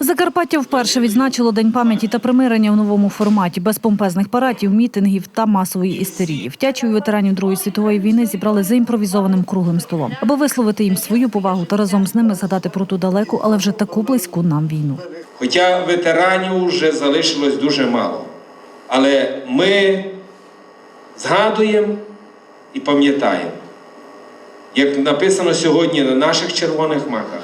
Закарпаття вперше відзначило День пам'яті та примирення у новому форматі, без помпезних парадів, мітингів та масової істерії. Втячів ветеранів Другої світової війни зібрали за імпровізованим круглим столом, аби висловити їм свою повагу та разом з ними згадати про ту далеку, але вже таку близьку нам війну. Хоча ветеранів вже залишилось дуже мало. Але ми згадуємо і пам'ятаємо. Як написано сьогодні на наших червоних маках,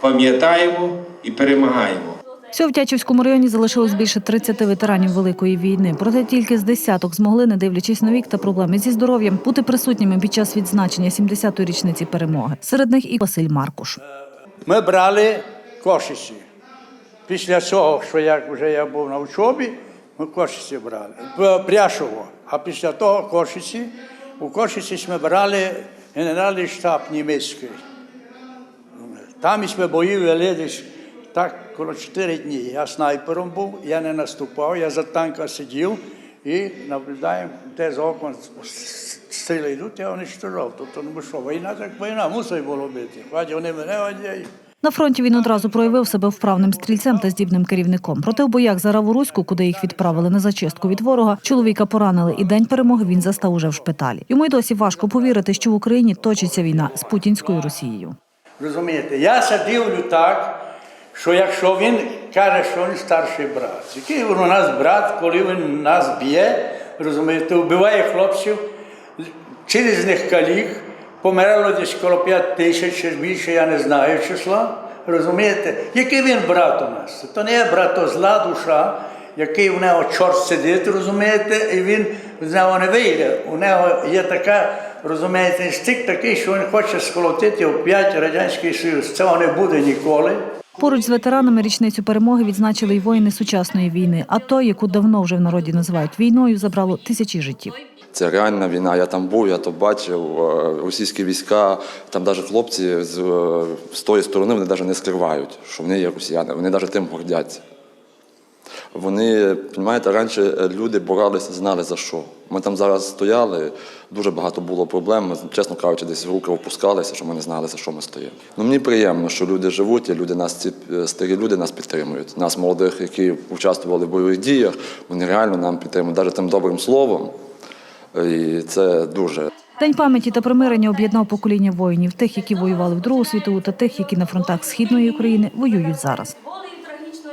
пам'ятаємо і перемагаємо. Всього в Тячівському районі залишилось більше 30 ветеранів Великої війни. Проте тільки з десяток змогли, не дивлячись на вік та проблеми зі здоров'ям, бути присутніми під час відзначення 70-ї річниці перемоги. Серед них і Василь Маркуш. Ми брали кошиці. Після цього, що як вже я був на учобі, ми кошиці брали. Пряшово. А після того кошиці, у кошиці ми брали генеральний штаб німецький. Там ми бої вели десь так коло 4 дні. Я снайпером був, я не наступав, я за танка сидів і наблюдаємо, де з окон стріли йдуть, я уничтожав. Тобто, ну що, війна так війна, мусить було бити. Хватить вони мене одяють. На фронті він одразу проявив себе вправним стрільцем та здібним керівником. Проте у боях за Раворуську, куди їх відправили на зачистку від ворога, чоловіка поранили, і день перемоги він застав уже в шпиталі. Йому й досі важко повірити, що в Україні точиться війна з путінською Росією. Розумієте, я дивлю так, що якщо він каже, що він старший брат, який він у нас брат, коли він нас б'є, розумієте, вбиває хлопців, через них каліг, помирало десь коло 5 тисяч, чи більше, я не знаю числа. Розумієте, який він брат у нас? То не є брат, то зла душа, який в нього чорт сидить, розумієте, і він з нього не вийде. У нього є така, розумієте, інстинкт такий, що він хоче сколотити опять Радянський Союз. Цього не буде ніколи. Поруч з ветеранами річницю перемоги відзначили й воїни сучасної війни. А то, яку давно вже в народі називають війною, забрало тисячі життів. Це реальна війна. Я там був, я то бачив. е, Російські війська, там навіть хлопці з, е, з тої сторони вони навіть не скривають, що вони є росіяни. Вони навіть тим гордяться. Вони, розумієте, раніше люди боролися, знали за що. Ми там зараз стояли, дуже багато було проблем. Ми, чесно кажучи, десь руки опускалися, що ми не знали, за що ми стоїмо. Ну, мені приємно, що люди живуть, і люди нас ці е, старі люди нас підтримують. Нас, молодих, які участвували в бойових діях, вони реально нам підтримують, навіть тим добрим словом. І це дуже. День пам'яті та примирення об'єднав покоління воїнів, тих, які воювали в Другу світову, та тих, які на фронтах східної України воюють зараз.